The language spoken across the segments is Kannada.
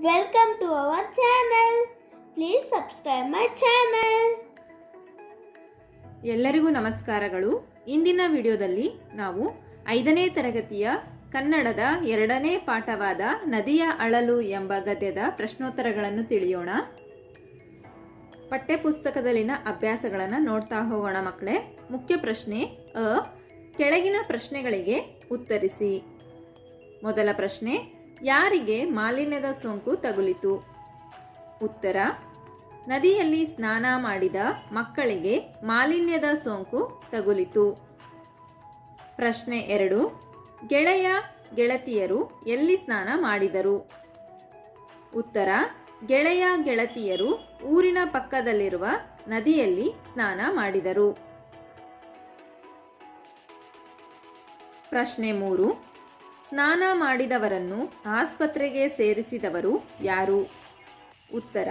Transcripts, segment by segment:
Welcome to our channel. Please subscribe my channel. ಎಲ್ಲರಿಗೂ ನಮಸ್ಕಾರಗಳು. ಇಂದಿನ ವಿಡಿಯೋದಲ್ಲಿ ನಾವು ಐದನೇ ತರಗತಿಯ ಕನ್ನಡದ ಎರಡನೇ ಪಾಠವಾದ ನದಿಯ ಅಳಲು ಎಂಬ ಗದ್ಯದ ಪ್ರಶ್ನೋತ್ತರಗಳನ್ನು ತಿಳಿಯೋಣ. ಪಠ್ಯಪುಸ್ತಕದಲ್ಲಿನ ಅಭ್ಯಾಸಗಳನ್ನು ನೋಡ್ತಾ ಹೋಗೋಣ ಮಕ್ಕಳೇ. ಮುಖ್ಯ ಪ್ರಶ್ನೆ ಅ. ಕೆಳಗಿನ ಪ್ರಶ್ನೆಗಳಿಗೆ ಉತ್ತರಿಸಿ. ಮೊದಲ ಪ್ರಶ್ನೆ ಯಾರಿಗೆ ಮಾಲಿನ್ಯದ ಸೋಂಕು ತಗುಲಿತು? ಉತ್ತರ, ನದಿಯಲ್ಲಿ ಸ್ನಾನ ಮಾಡಿದ ಮಕ್ಕಳಿಗೆ ಮಾಲಿನ್ಯದ ಸೋಂಕು ತಗುಲಿತು. ಪ್ರಶ್ನೆ ಎರಡು, ಗೆಳೆಯ, ಗೆಳತಿಯರು ಎಲ್ಲಿ ಸ್ನಾನ ಮಾಡಿದರು? ಉತ್ತರ, ಗೆಳೆಯ, ಗೆಳತಿಯರು ಊರಿನ ಪಕ್ಕದಲ್ಲಿರುವ ನದಿಯಲ್ಲಿ ಸ್ನಾನ ಮಾಡಿದರು. ಪ್ರಶ್ನೆ ಮೂರು ಸ್ನಾನ ಮಾಡಿದವರನ್ನು ಆಸ್ಪತ್ರೆಗೆ ಸೇರಿಸಿದವರು ಯಾರು? ಉತ್ತರ,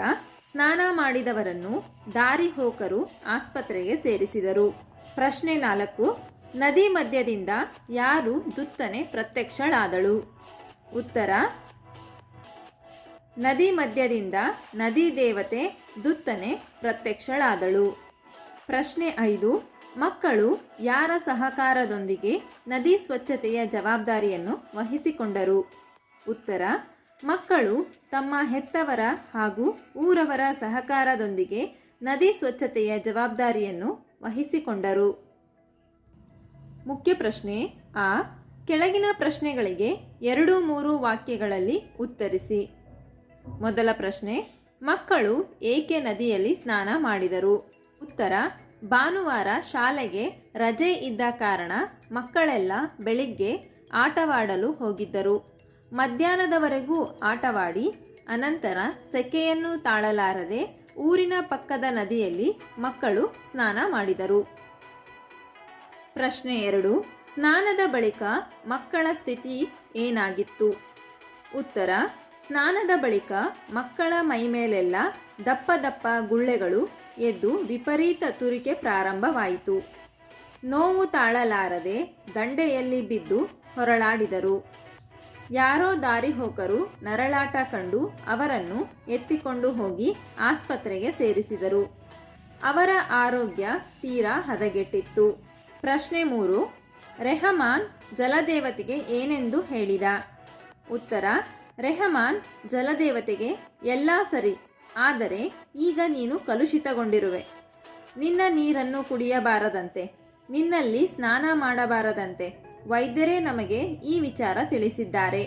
ಸ್ನಾನ ಮಾಡಿದವರನ್ನು ದಾರಿ ಹೋಕರು ಆಸ್ಪತ್ರೆಗೆ ಸೇರಿಸಿದರು. ಪ್ರಶ್ನೆ ನಾಲ್ಕು, ನದಿ ಮಧ್ಯದಿಂದ ಯಾರು ದುತ್ತನೆ ಪ್ರತ್ಯಕ್ಷಳಾದಳು? ಉತ್ತರ, ನದಿ ಮಧ್ಯದಿಂದ ನದಿ ದೇವತೆ ದುತ್ತನೆ ಪ್ರತ್ಯಕ್ಷಳಾದಳು. ಪ್ರಶ್ನೆ ಐದು ಮಕ್ಕಳು ಯಾರ ಸಹಕಾರದೊಂದಿಗೆ ನದಿ ಸ್ವಚ್ಛತೆಯ ಜವಾಬ್ದಾರಿಯನ್ನು ವಹಿಸಿಕೊಂಡರು? ಉತ್ತರ, ಮಕ್ಕಳು ತಮ್ಮ ಹೆತ್ತವರ ಹಾಗೂ ಊರವರ ಸಹಕಾರದೊಂದಿಗೆ ನದಿ ಸ್ವಚ್ಛತೆಯ ಜವಾಬ್ದಾರಿಯನ್ನು ವಹಿಸಿಕೊಂಡರು. ಮುಖ್ಯ ಪ್ರಶ್ನೆ, ಆ, ಕೆಳಗಿನ ಪ್ರಶ್ನೆಗಳಿಗೆ ಎರಡು ಮೂರು ವಾಕ್ಯಗಳಲ್ಲಿ ಉತ್ತರಿಸಿ. ಮೊದಲ ಪ್ರಶ್ನೆ, ಮಕ್ಕಳು ಏಕೆ ನದಿಯಲ್ಲಿ ಸ್ನಾನ ಮಾಡಿದರು? ಉತ್ತರ ಭಾನುವಾರ ಶಾಲೆಗೆ ರಜೆ ಇದ್ದ ಕಾರಣ ಮಕ್ಕಳೆಲ್ಲ ಬೆಳಿಗ್ಗೆ ಆಟವಾಡಲು ಹೋಗಿದ್ದರು. ಮಧ್ಯಾಹ್ನದವರೆಗೂ ಆಟವಾಡಿ, ಅನಂತರ ಸೆಕೆಯನ್ನು ತಾಳಲಾರದೆ ಊರಿನ ಪಕ್ಕದ ನದಿಯಲ್ಲಿ ಮಕ್ಕಳು ಸ್ನಾನ ಮಾಡಿದರು. ಪ್ರಶ್ನೆ ಎರಡು, ಸ್ನಾನದ ಬಳಿಕ ಮಕ್ಕಳ ಸ್ಥಿತಿ ಏನಾಗಿತ್ತು? ಉತ್ತರ, ಸ್ನಾನದ ಬಳಿಕ ಮಕ್ಕಳ ಮೈಮೇಲೆಲ್ಲ ದಪ್ಪ ದಪ್ಪ ಗುಳ್ಳೆಗಳು ಎದ್ದು ವಿಪರೀತ ತುರಿಕೆ ಪ್ರಾರಂಭವಾಯಿತು. ನೋವು ತಾಳಲಾರದೆ ದಂಡೆಯಲ್ಲಿ ಬಿದ್ದು ಹೊರಳಾಡಿದರು. ಯಾರೋ ದಾರಿ ಹೋಕರು ನರಳಾಟ ಕಂಡು ಅವರನ್ನು ಎತ್ತಿಕೊಂಡು ಹೋಗಿ ಆಸ್ಪತ್ರೆಗೆ ಸೇರಿಸಿದರು. ಅವರ ಆರೋಗ್ಯ ತೀರಾ ಹದಗೆಟ್ಟಿತ್ತು. ಪ್ರಶ್ನೆ ಮೂರು, ರೆಹಮಾನ್ ಜಲದೇವತೆಗೆ ಏನೆಂದು ಹೇಳಿದ? ಉತ್ತರ, ರೆಹಮಾನ್ ಜಲದೇವತೆಗೆ ಎಲ್ಲ ಸರಿ. ಆದರೆ ಈಗ ನೀನು ಕಲುಷಿತಗೊಂಡಿರುವೆ. ನಿನ್ನ ನೀರನ್ನು ಕುಡಿಯಬಾರದಂತೆ, ನಿನ್ನಲ್ಲಿ ಸ್ನಾನ ಮಾಡಬಾರದಂತೆ ವೈದ್ಯರೇ ನಮಗೆ ಈ ವಿಚಾರ ತಿಳಿಸಿದ್ದಾರೆ.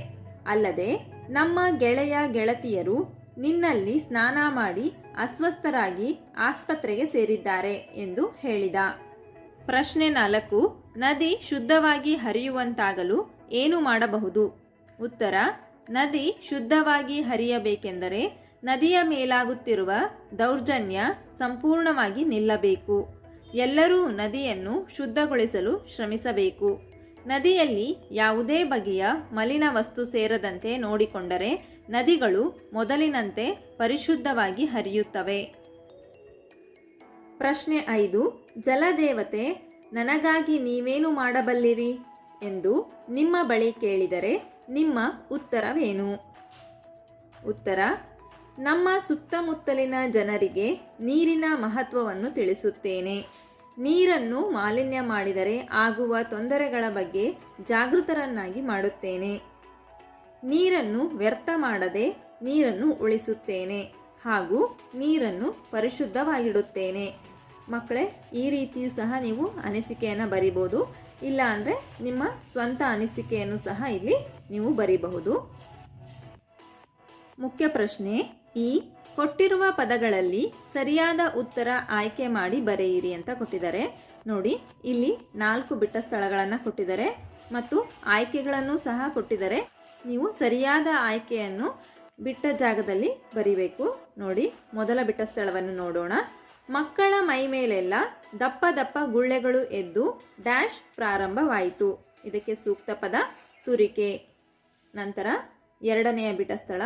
ಅಲ್ಲದೆ ನಮ್ಮ ಗೆಳೆಯ ಗೆಳತಿಯರು ನಿನ್ನಲ್ಲಿ ಸ್ನಾನ ಮಾಡಿ ಅಸ್ವಸ್ಥರಾಗಿ ಆಸ್ಪತ್ರೆಗೆ ಸೇರಿದ್ದಾರೆ ಎಂದು ಹೇಳಿದ. ಪ್ರಶ್ನೆ ನಾಲ್ಕು, ನದಿ ಶುದ್ಧವಾಗಿ ಹರಿಯುವಂತಾಗಲು ಏನು ಮಾಡಬಹುದು? ಉತ್ತರ, ನದಿ ಶುದ್ಧವಾಗಿ ಹರಿಯಬೇಕೆಂದರೆ ನದಿಯ ಮೇಲಾಗುತ್ತಿರುವ ದೌರ್ಜನ್ಯ ಸಂಪೂರ್ಣವಾಗಿ ನಿಲ್ಲಬೇಕು. ಎಲ್ಲರೂ ನದಿಯನ್ನು ಶುದ್ಧಗೊಳಿಸಲು ಶ್ರಮಿಸಬೇಕು. ನದಿಯಲ್ಲಿ ಯಾವುದೇ ಬಗೆಯ ಮಲಿನ ವಸ್ತು ಸೇರದಂತೆ ನೋಡಿಕೊಂಡರೆ ನದಿಗಳು ಮೊದಲಿನಂತೆ ಪರಿಶುದ್ಧವಾಗಿ ಹರಿಯುತ್ತವೆ. ಪ್ರಶ್ನೆ ಐದು, ಜಲದೇವತೆ, ನನಗಾಗಿ ನೀವೇನು ಮಾಡಬಲ್ಲಿರಿ? ಎಂದು ನಿಮ್ಮ ಬಳಿ ಕೇಳಿದರೆ ನಿಮ್ಮ ಉತ್ತರವೇನು? ಉತ್ತರ ನಮ್ಮ ಸುತ್ತಮುತ್ತಲಿನ ಜನರಿಗೆ ನೀರಿನ ಮಹತ್ವವನ್ನು ತಿಳಿಸುತ್ತೇನೆ. ನೀರನ್ನು ಮಾಲಿನ್ಯ ಮಾಡಿದರೆ ಆಗುವ ತೊಂದರೆಗಳ ಬಗ್ಗೆ ಜಾಗೃತರನ್ನಾಗಿ ಮಾಡುತ್ತೇನೆ. ನೀರನ್ನು ವ್ಯರ್ಥ ಮಾಡದೆ ನೀರನ್ನು ಉಳಿಸುತ್ತೇನೆ ಹಾಗೂ ನೀರನ್ನು ಪರಿಶುದ್ಧವಾಗಿಡುತ್ತೇನೆ. ಮಕ್ಕಳೇ, ಈ ರೀತಿಯೂ ಸಹ ನೀವು ಅನಿಸಿಕೆಯನ್ನು ಬರಿಬೋದು ಇಲ್ಲ ಅಂದರೆ ನಿಮ್ಮ ಸ್ವಂತ ಅನಿಸಿಕೆಯನ್ನು ಸಹ ಇಲ್ಲಿ ನೀವು ಬರಿಬಹುದು. ಮುಖ್ಯ ಪ್ರಶ್ನೆ ಈ ಕೊಟ್ಟಿರುವ ಪದಗಳಲ್ಲಿ ಸರಿಯಾದ ಉತ್ತರ ಆಯ್ಕೆ ಮಾಡಿ ಬರೆಯಿರಿ ಅಂತ ಕೊಟ್ಟಿದ್ದಾರೆ. ನೋಡಿ, ಇಲ್ಲಿ ನಾಲ್ಕು ಬಿಟ್ಟ ಸ್ಥಳಗಳನ್ನು ಕೊಟ್ಟಿದ್ದಾರೆ ಮತ್ತು ಆಯ್ಕೆಗಳನ್ನು ಸಹ ಕೊಟ್ಟಿದ್ದಾರೆ. ನೀವು ಸರಿಯಾದ ಆಯ್ಕೆಯನ್ನು ಬಿಟ್ಟ ಜಾಗದಲ್ಲಿ ಬರಿಬೇಕು. ನೋಡಿ, ಮೊದಲ ಬಿಟ್ಟ ಸ್ಥಳವನ್ನು ನೋಡೋಣ. ಮಕ್ಕಳ ಮೈ ಮೇಲೆಲ್ಲ ದಪ್ಪ ದಪ್ಪ ಗುಳ್ಳೆಗಳು ಎದ್ದು ಡ್ಯಾಶ್ ಪ್ರಾರಂಭವಾಯಿತು. ಇದಕ್ಕೆ ಸೂಕ್ತ ಪದ ತುರಿಕೆ. ನಂತರ ಎರಡನೆಯ ಬಿಟ್ಟ ಸ್ಥಳ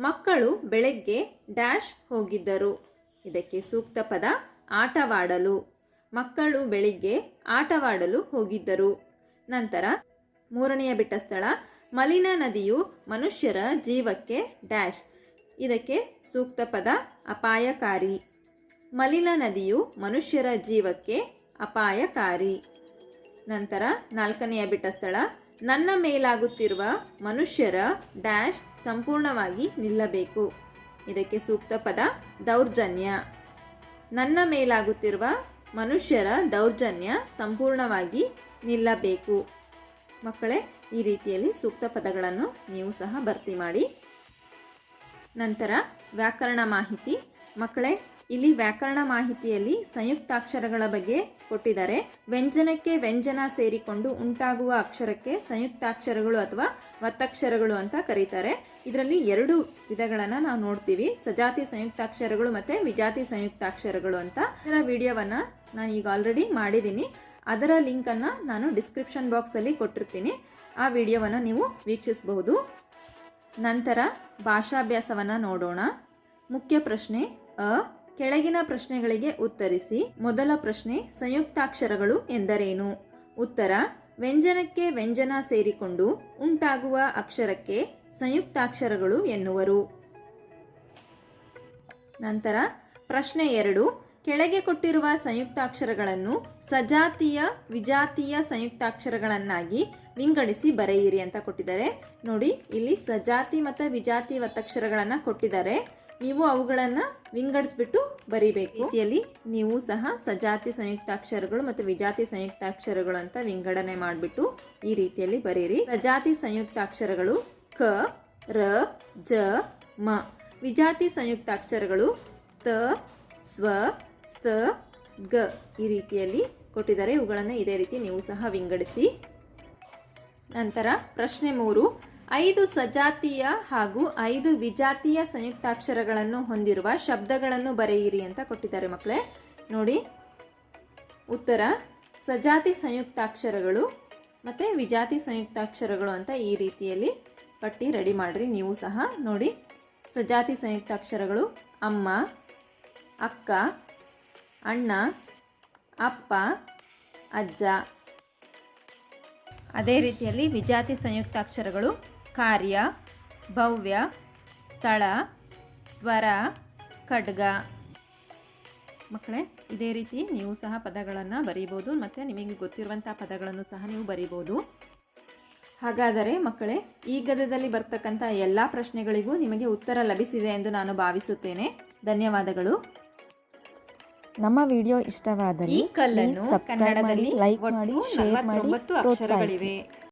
ಮಕ್ಕಳು ಬೆಳಗ್ಗೆ ಡ್ಯಾಶ್ ಹೋಗಿದ್ದರು. ಇದಕ್ಕೆ ಸೂಕ್ತ ಪದ ಆಟವಾಡಲು. ಮಕ್ಕಳು ಬೆಳಿಗ್ಗೆ ಆಟವಾಡಲು ಹೋಗಿದ್ದರು. ನಂತರ ಮೂರನೆಯ ಬಿಟ್ಟ ಸ್ಥಳ ಮಲಿನ ನದಿಯು ಮನುಷ್ಯರ ಜೀವಕ್ಕೆ ಡ್ಯಾಶ್. ಇದಕ್ಕೆ ಸೂಕ್ತ ಪದ ಅಪಾಯಕಾರಿ. ಮಲಿನ ನದಿಯು ಮನುಷ್ಯರ ಜೀವಕ್ಕೆ ಅಪಾಯಕಾರಿ. ನಂತರ ನಾಲ್ಕನೆಯ ಬಿಟ್ಟ ಸ್ಥಳ ನನ್ನ ಮೇಲಾಗುತ್ತಿರುವ ಮನುಷ್ಯರ ಡ್ಯಾಶ್ ಸಂಪೂರ್ಣವಾಗಿ ನಿಲ್ಲಬೇಕು. ಇದಕ್ಕೆ ಸೂಕ್ತ ಪದ ದೌರ್ಜನ್ಯ. ನನ್ನ ಮೇಲಾಗುತ್ತಿರುವ ಮನುಷ್ಯರ ದೌರ್ಜನ್ಯ ಸಂಪೂರ್ಣವಾಗಿ ನಿಲ್ಲಬೇಕು. ಮಕ್ಕಳೇ, ಈ ರೀತಿಯಲ್ಲಿ ಸೂಕ್ತ ಪದಗಳನ್ನು ನೀವು ಸಹ ಭರ್ತಿ ಮಾಡಿ. ನಂತರ ವ್ಯಾಕರಣ ಮಾಹಿತಿ. ಮಕ್ಕಳೇ ಇಲ್ಲಿ ವ್ಯಾಕರಣ ಮಾಹಿತಿಯಲ್ಲಿ ಸಂಯುಕ್ತಾಕ್ಷರಗಳ ಬಗ್ಗೆ ಕೊಟ್ಟಿದ್ದಾರೆ. ವ್ಯಂಜನಕ್ಕೆ ವ್ಯಂಜನ ಸೇರಿಕೊಂಡು ಉಂಟಾಗುವ ಅಕ್ಷರಕ್ಕೆ ಸಂಯುಕ್ತಾಕ್ಷರಗಳು ಅಥವಾ ಒತ್ತಕ್ಷರಗಳು ಅಂತ ಕರೀತಾರೆ. ಇದರಲ್ಲಿ ಎರಡು ವಿಧಗಳನ್ನು ನಾವು ನೋಡ್ತೀವಿ. ಸಜಾತಿ ಸಂಯುಕ್ತಾಕ್ಷರಗಳು ಮತ್ತು ವಿಜಾತಿ ಸಂಯುಕ್ತಾಕ್ಷರಗಳು ಅಂತ. ಇದರ ವಿಡಿಯೋವನ್ನು ನಾನು ಈಗ ಆಲ್ರೆಡಿ ಮಾಡಿದ್ದೀನಿ. ಅದರ ಲಿಂಕನ್ನು ನಾನು ಡಿಸ್ಕ್ರಿಪ್ಷನ್ ಬಾಕ್ಸಲ್ಲಿ ಕೊಟ್ಟಿರ್ತೀನಿ. ಆ ವಿಡಿಯೋವನ್ನು ನೀವು ವೀಕ್ಷಿಸಬಹುದು. ನಂತರ ಭಾಷಾಭ್ಯಾಸವನ್ನು ನೋಡೋಣ. ಮುಖ್ಯ ಪ್ರಶ್ನೆ, ಅ ಕೆಳಗಿನ ಪ್ರಶ್ನೆಗಳಿಗೆ ಉತ್ತರಿಸಿ. ಮೊದಲ ಪ್ರಶ್ನೆ, ಸಂಯುಕ್ತಾಕ್ಷರಗಳು ಎಂದರೇನು? ಉತ್ತರ, ವ್ಯಂಜನಕ್ಕೆ ವ್ಯಂಜನ ಸೇರಿಕೊಂಡು ಉಂಟಾಗುವ ಅಕ್ಷರಕ್ಕೆ ಸಂಯುಕ್ತಾಕ್ಷರಗಳು ಎನ್ನುವರು. ನಂತರ, ಪ್ರಶ್ನೆ ಎರಡು, ಕೆಳಗೆ ಕೊಟ್ಟಿರುವ ಸಂಯುಕ್ತಾಕ್ಷರಗಳನ್ನು ಸಜಾತಿಯ, ವಿಜಾತಿಯ ಸಂಯುಕ್ತಾಕ್ಷರಗಳನ್ನಾಗಿ ವಿಂಗಡಿಸಿ ಬರೆಯಿರಿ ಅಂತ ಕೊಟ್ಟಿದ್ದಾರೆ. ನೋಡಿ, ಇಲ್ಲಿ ಸಜಾತಿ ಮತ್ತು ವಿಜಾತಿ ಒತ್ತಕ್ಷರಗಳನ್ನು ಕೊಟ್ಟಿದ್ದಾರೆ. ನೀವು ಅವುಗಳನ್ನು ವಿಂಗಡಿಸ್ಬಿಟ್ಟು ಬರಿಬೇಕು. ರೀತಿಯಲ್ಲಿ ನೀವು ಸಹ ಸಜಾತಿ ಸಂಯುಕ್ತಾಕ್ಷರಗಳು ಮತ್ತು ವಿಜಾತಿ ಸಂಯುಕ್ತಾಕ್ಷರಗಳು ಅಂತ ವಿಂಗಡಣೆ ಮಾಡಿಬಿಟ್ಟು ಈ ರೀತಿಯಲ್ಲಿ ಬರೀರಿ. ಸಜಾತಿ ಸಂಯುಕ್ತಾಕ್ಷರಗಳು ಕ, ರ, ಜ, ಮ. ವಿಜಾತಿ ಸಂಯುಕ್ತಾಕ್ಷರಗಳು ತ, ಸ್ವ ಸ್ತ ಗ ಈ ರೀತಿಯಲ್ಲಿ ಕೊಟ್ಟಿದ್ದಾರೆ. ಇವುಗಳನ್ನು ಇದೇ ರೀತಿ ನೀವು ಸಹ ವಿಂಗಡಿಸಿ. ನಂತರ ಪ್ರಶ್ನೆ ಮೂರು. ಐದು ಸಜಾತಿಯ ಹಾಗೂ ಐದು ವಿಜಾತಿಯ ಸಂಯುಕ್ತಾಕ್ಷರಗಳನ್ನು ಹೊಂದಿರುವ ಶಬ್ದಗಳನ್ನು ಬರೆಯಿರಿ ಅಂತ ಕೊಟ್ಟಿದ್ದಾರೆ ಮಕ್ಕಳೇ. ನೋಡಿ. ಉತ್ತರ. ಸಜಾತಿ ಸಂಯುಕ್ತಾಕ್ಷರಗಳು ಮತ್ತು ವಿಜಾತಿ ಸಂಯುಕ್ತಾಕ್ಷರಗಳು ಅಂತ ಈ ರೀತಿಯಲ್ಲಿ ಪಟ್ಟಿ ರೆಡಿ ಮಾಡಿರಿ ನೀವು ಸಹ. ನೋಡಿ. ಸಜಾತಿ ಸಂಯುಕ್ತಾಕ್ಷರಗಳು ಅಮ್ಮ, ಅಕ್ಕ, ಅಣ್ಣ, ಅಪ್ಪ, ಅಜ್ಜ. ಅದೇ ರೀತಿಯಲ್ಲಿ ವಿಜಾತಿ ಸಂಯುಕ್ತಾಕ್ಷರಗಳು ಕಾರ್ಯ ಭವ್ಯ ಸ್ಥಳ ಸ್ವರ ಖಡ್ಗ. ಮಕ್ಕಳೇ ಇದೇ ರೀತಿ ನೀವು ಸಹ ಪದಗಳನ್ನು ಬರೀಬೋದು ಮತ್ತು ನಿಮಗೆ ಗೊತ್ತಿರುವಂಥ ಪದಗಳನ್ನು ಸಹ ನೀವು ಬರೀಬೋದು. ಹಾಗಾದರೆ ಮಕ್ಕಳೇ ಈ ಗದದಲ್ಲಿ ಬರ್ತಕ್ಕಂಥ ಎಲ್ಲ ಪ್ರಶ್ನೆಗಳಿಗೂ ನಿಮಗೆ ಉತ್ತರ ಲಭಿಸಿದೆ ಎಂದು ನಾನು ಭಾವಿಸುತ್ತೇನೆ. ಧನ್ಯವಾದಗಳು. ನಮ್ಮ ವಿಡಿಯೋ ಇಷ್ಟವಾದಲ್ಲಿ ಸಬ್ಸ್ಕ್ರೈಬ್ ಮಾಡಿ ಲೈಕ್ ಮಾಡಿ ಶೇರ್ ಮಾಡಿ ಪ್ರೋತ್ಸಾಹಿಸಿ.